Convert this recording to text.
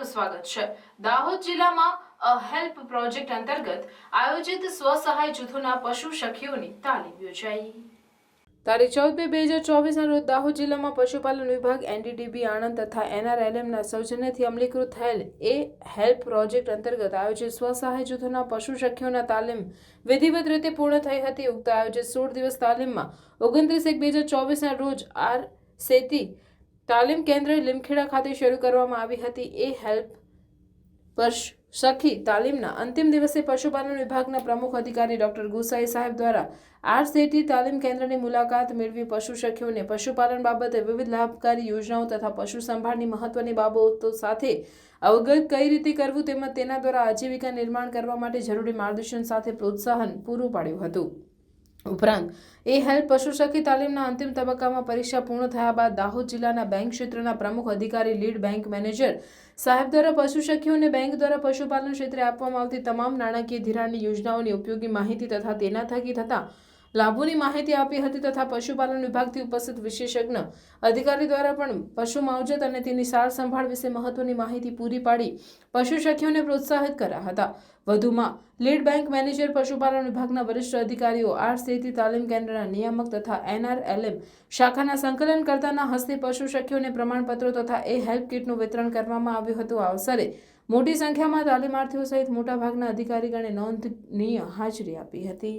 સ્વાગત છે. દાહોદ જિલ્લામાં અ હેલ્પ પ્રોજેક્ટ અંતર્ગત આયોજિત સ્વસહાય જૂથોના પશુ સખીઓની તાલીમ યોજાઈ. તારીખ ચૌદ બે બે હજાર ચોવીસના રોજ દાહોદ જિલ્લામાં પશુપાલન વિભાગ, એનડીડીબી, આણંદ તથા એનઆરએલએમના સૌજન્યથી અમલીકૃત થયેલ એ હેલ્પ પ્રોજેક્ટ અંતર્ગત આયોજિત સ્વસહાય જૂથોના પશુ સખીઓના તાલીમ વિધિવત રીતે પૂર્ણ થઈ હતી. ઉક્ત આયોજિત સોળ દિવસ તાલીમમાં ઓગણત્રીસ એક બે હજાર ચોવીસના રોજ આર સેતી તાલીમ કેન્દ્ર લીમખેડા ખાતે શરૂ કરવામાં આવી હતી. એ હેલ્પ પશ સખી તાલીમના અંતિમ દિવસે પશુપાલન વિભાગના પ્રમુખ અધિકારી ડોક્ટર ગુસાઈ સાહેબ દ્વારા આરસીટી તાલીમ કેન્દ્રની મુલાકાત મેળવી પશુ સખીઓને પશુપાલન બાબતે વિવિધ લાભકારી યોજનાઓ તથા પશુ સંભાળની મહત્વની બાબતો સાથે અવગત કઈ રીતે કરવું તેમજ તેના દ્વારા આજીવિકા નિર્માણ કરવા માટે જરૂરી માર્ગદર્શન સાથે પ્રોત્સાહન પૂરું પાડ્યું હતું. ઉપરાંત, એ હેલ્પ પશુ સખી તાલીમના અંતિમ તબક્કામાં પરીક્ષા પૂર્ણ થયા બાદ દાહોદ જિલ્લાના બેંક ક્ષેત્રના પ્રમુખ અધિકારી, લીડ બેંક મેનેજર, સાહેબ દ્વારા પશુ સખીઓને બેંક દ્વારા પશુપાલન ક્ષેત્રે આપવામાં આવતી તમામ નાણાકીય ધિરાણની યોજનાઓની ઉપયોગી માહિતી તથા તેના થકી થતા લાભોની માહિતી આપી હતી તથા પશુપાલન વિભાગથી ઉપસ્થિત વિશેષજ્ઞ અધિકારી દ્વારા પણ પશુ માવજત અને તેની સાર સંભાળ વિશે મહત્વની માહિતી પૂરી પાડી પશુ સખીઓને પ્રોત્સાહિત કર્યા હતા. વધુમાં, લીડ બેંક મેનેજર પશુપાલન વિભાગના વરિષ્ઠ અધિકારીઓ, આર સેતી તાલીમ કેન્દ્રના નિયામક તથા એનઆરએલએમ શાખાના સંકલન કરતાના હસ્તે પશુ સખીઓને પ્રમાણપત્રો તથા એ હેલ્પ કિટનું વિતરણ કરવામાં આવ્યું હતું. આ અવસરે મોટી સંખ્યામાં તાલીમાર્થીઓ સહિત મોટાભાગના અધિકારીગણે નોંધનીય હાજરી આપી હતી.